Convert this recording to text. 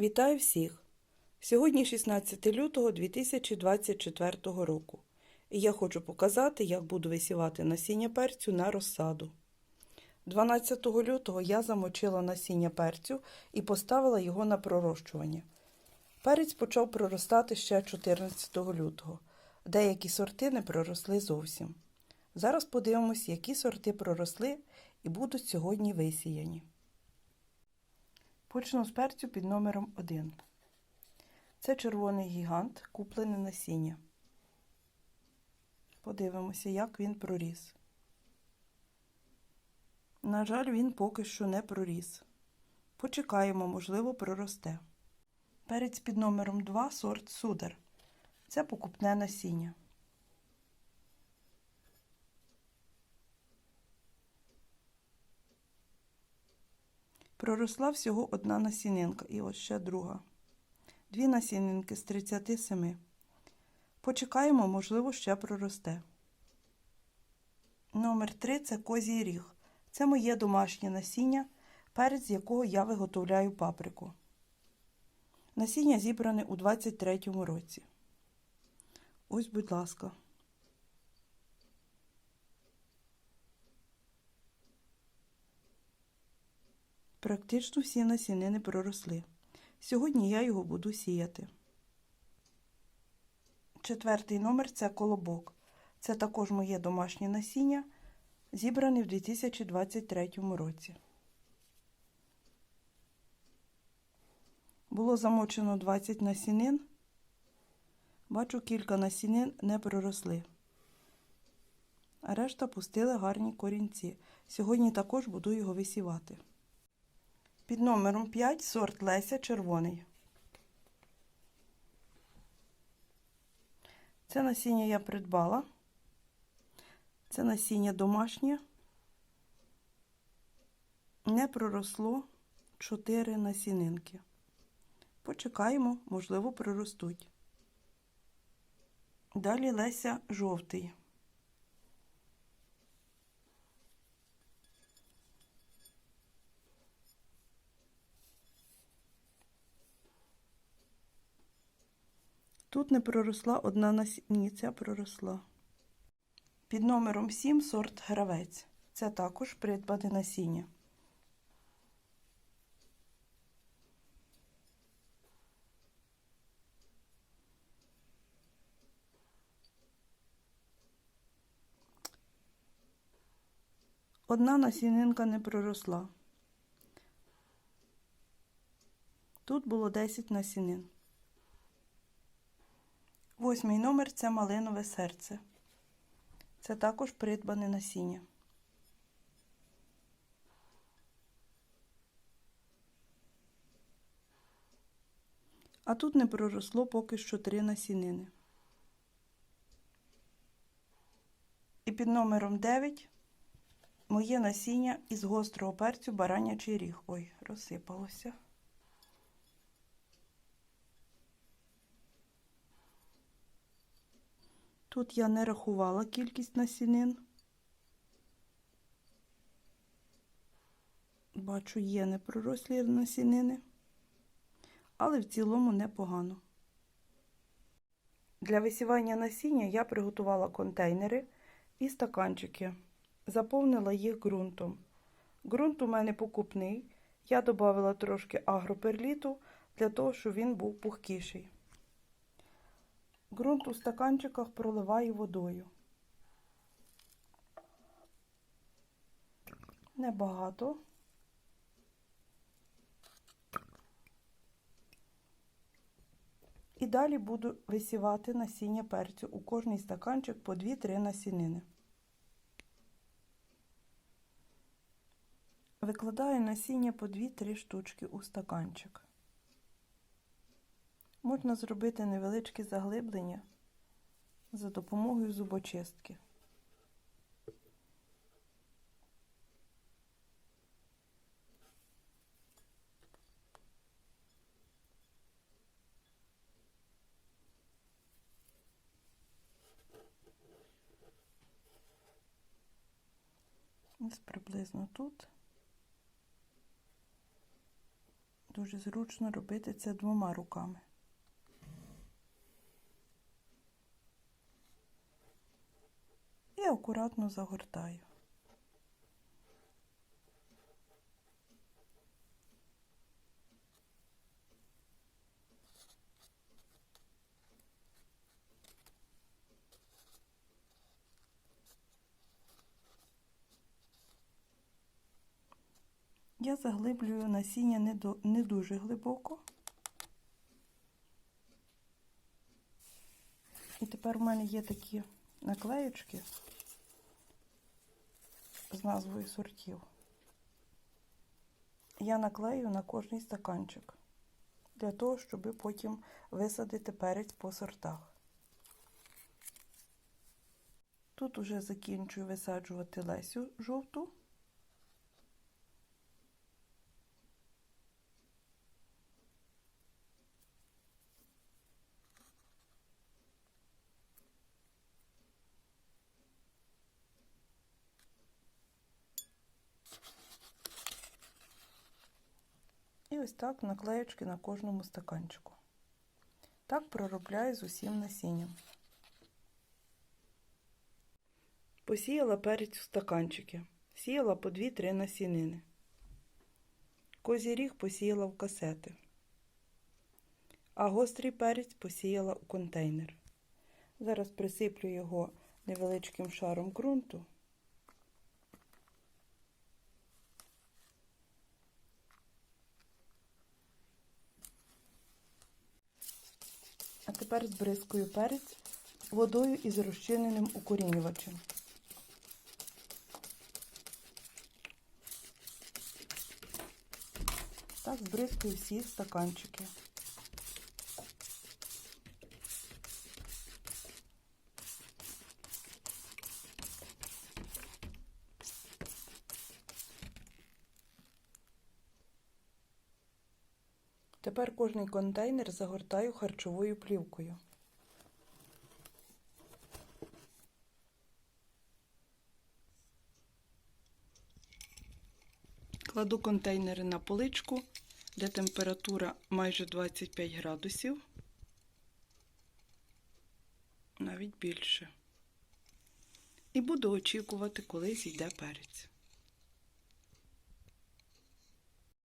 Вітаю всіх! Сьогодні 16 лютого 2024 року. І я хочу показати, як буду висівати насіння перцю на розсаду. 12 лютого я замочила насіння перцю і поставила його на пророщування. Перець почав проростати ще 14 лютого. Деякі сорти не проросли зовсім. Зараз подивимось, які сорти проросли і будуть сьогодні висіяні. Почну з перцю під номером 1. Це червоний гігант, куплене насіння. Подивимося, як він проріс. На жаль, він поки що не проріс. Почекаємо, можливо, проросте. Перець під номером 2 сорт судар. Це покупне насіння. Проросла всього одна насінинка і ось ще друга. Дві насінинки з 37. Почекаємо, можливо, ще проросте. Номер 3 це козій ріг. Це моє домашнє насіння, перець з якого я виготовляю паприку. Насіння зібране у 23 році. Ось, будь ласка. Практично всі насінини проросли. Сьогодні я його буду сіяти. Четвертий номер це колобок. Це також моє домашнє насіння, зібране в 2023 році. Було замочено 20 насінин. Бачу, кілька насінин не проросли. А решта пустили гарні корінці. Сьогодні також буду його висівати. Під номером 5 сорт Леся червоний. Це насіння я придбала. Це насіння домашнє. Не проросло 4 насінинки. Почекаємо, можливо, проростуть. Далі Леся жовтий. Тут не проросла одна насінниця проросла. Під номером 7 сорт гравець. Це також придбане насіння. Одна насінинка не проросла. Тут було 10 насінин. Восьмий номер це малинове серце. Це також придбане насіння. А тут не проросло поки що три насінини. І під номером 9 моє насіння із гострого перцю баранячий ріг. Ой, розсипалося. Тут я не рахувала кількість насінин. Бачу, є непророслі насінини, але в цілому непогано. Для висівання насіння я приготувала контейнери і стаканчики. Заповнила їх ґрунтом. Ґрунт у мене покупний. Я додала трошки агроперліту для того, щоб він був пухкіший. Ґрунт у стаканчиках проливаю водою. Небагато. І далі буду висівати насіння перцю у кожний стаканчик по 2-3 насінини. Викладаю насіння по 2-3 штучки у стаканчик. Можна зробити невеличке заглиблення за допомогою зубочистки. Ось приблизно тут. дуже зручно робити це двома руками. Акуратно загортаю. Я заглиблюю насіння не, до, не дуже глибоко. І тепер у мене є такі наклеючки з назвою сортів. Я наклею на кожний стаканчик для того, щоб потім висадити перець по сортах. Тут уже закінчую висаджувати лесю жовту. І ось так наклеєчки на кожному стаканчику. Так проробляю з усім насінням. Посіяла перець в стаканчики. Сіяла по 2-3 насінини. Козій ріг посіяла в касети. А гострий перець посіяла у контейнер. Зараз присиплю його невеличким шаром ґрунту. А тепер збризкую перець водою із розчиненим укорінювачем. Так збризкую всі стаканчики. Тепер кожний контейнер загортаю харчовою плівкою. Кладу контейнери на поличку, де температура майже 25 градусів, навіть більше. І буду очікувати, коли зійде перець.